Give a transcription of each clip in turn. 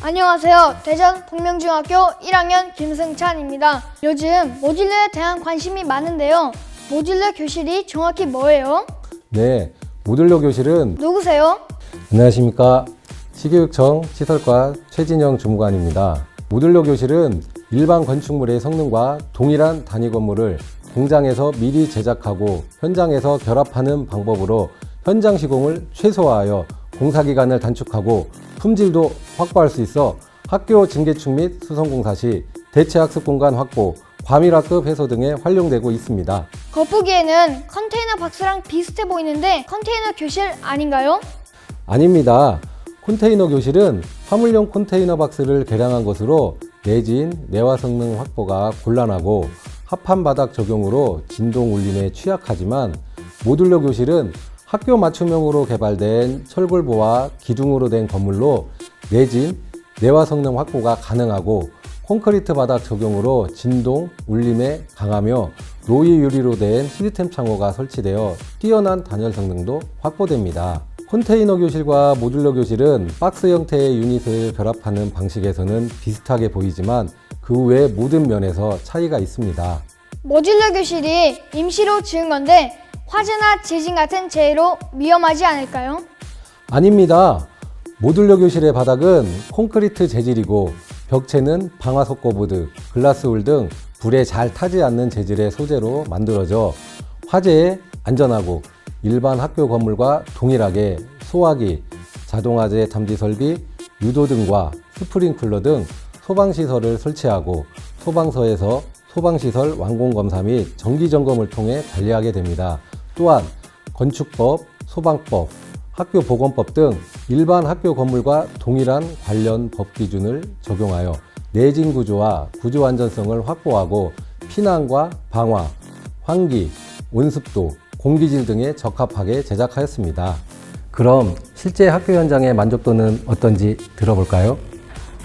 안녕하세요. 대전 복명중학교 1학년 김승찬입니다. 요즘 모듈러에 대한 관심이 많은데요. 모듈러 교실이 정확히 뭐예요? 네, 모듈러 교실은 누구세요? 안녕하십니까 시교육청 시설과 최진영 주무관입니다. 모듈러 교실은 일반 건축물의 성능과 동일한 단위 건물을 공장에서 미리 제작하고 현장에서 결합하는 방법으로 현장 시공을 최소화하여 공사 기간을 단축하고 품질도 확보할 수 있어 학교 증개축 및 수성공사 시 대체 학습 공간 확보, 과밀학급 해소 등에 활용되고 있습니다. 겉보기에는 컨테이너 박스랑 비슷해 보이는데 컨테이너 교실 아닌가요? 아닙니다. 컨테이너 교실은 화물용 컨테이너 박스를 개량한 것으로 내진 내화 성능 확보가 곤란하고 합판 바닥 적용으로 진동 울림에 취약하지만 모듈러 교실은 학교 맞춤형으로 개발된 철골보와 기둥으로 된 건물로 내진 내화 성능 확보가 가능하고 콘크리트 바닥 적용으로 진동, 울림에 강하며 로이 유리로 된 시스템 창호가 설치되어 뛰어난 단열 성능도 확보됩니다. 컨테이너 교실과 모듈러 교실은 박스 형태의 유닛을 결합하는 방식에서는 비슷하게 보이지만 그 외 모든 면에서 차이가 있습니다. 모듈러 교실이 임시로 지은 건데 화재나 지진 같은 재해로 위험하지 않을까요? 아닙니다. 모듈러 교실의 바닥은 콘크리트 재질이고 벽체는 방화석 고보드, 글라스울 등 불에 잘 타지 않는 재질의 소재로 만들어져 화재에 안전하고 일반 학교 건물과 동일하게 소화기, 자동화재 탐지 설비, 유도 등과 스프링클러 등 소방시설을 설치하고 소방서에서 소방시설 완공 검사 및 정기 점검을 통해 관리하게 됩니다. 또한 건축법, 소방법, 학교 보건법 등 일반 학교 건물과 동일한 관련 법 기준을 적용하여 내진 구조와 구조 안전성을 확보하고 피난과 방화, 환기, 온습도, 공기질 등에 적합하게 제작하였습니다. 그럼 실제 학교 현장의 만족도는 어떤지 들어볼까요?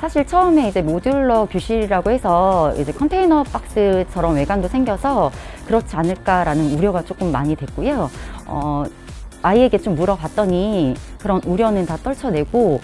사실 처음에 이제 모듈러 교실이라고 해서 이제 컨테이너 박스처럼 외관도 생겨서 그렇지 않을까라는 우려가 조금 많이 됐고요. 어, 아이에게 좀 물어봤더니 그런 우려는 다 떨쳐내고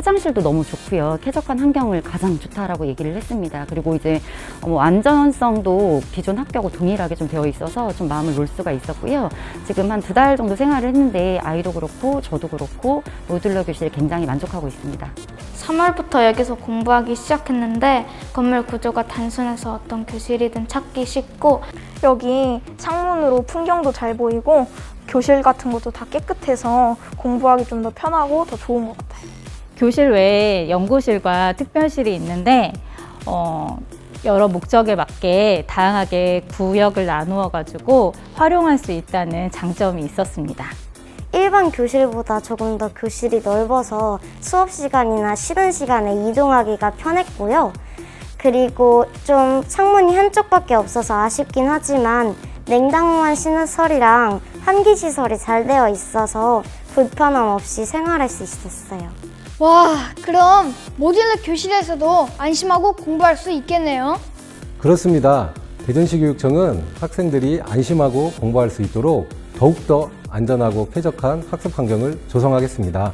화장실도 너무 좋고요. 쾌적한 환경을 가장 좋다라고 얘기를 했습니다. 그리고 이제 어, 뭐 안전성도 기존 학교하고 동일하게 좀 되어 있어서 좀 마음을 놓을 수가 있었고요. 지금 한 두 달 정도 생활을 했는데 아이도 그렇고 저도 그렇고 모듈러 교실에 굉장히 만족하고 있습니다. 3월부터 여기서 공부하기 시작했는데 건물 구조가 단순해서 어떤 교실이든 찾기 쉽고 여기 창문으로 풍경도 잘 보이고 교실 같은 것도 다 깨끗해서 공부하기 좀 더 편하고 더 좋은 것 같아요. 교실 외에 연구실과 특별실이 있는데 어, 여러 목적에 맞게 다양하게 구역을 나누어 가지고 활용할 수 있다는 장점이 있었습니다. 일반 교실보다 조금 더 교실이 넓어서 수업 시간이나 쉬는 시간에 이동하기가 편했고요. 그리고 좀 창문이 한쪽밖에 없어서 아쉽긴 하지만 냉장고만 시설이랑 환기 시설이 잘 되어 있어서 불편함 없이 생활할 수 있었어요. 와, 그럼 모듈러 교실에서도 안심하고 공부할 수 있겠네요. 그렇습니다. 대전시 교육청은 학생들이 안심하고 공부할 수 있도록 더욱더 안전하고 쾌적한 학습 환경을 조성하겠습니다.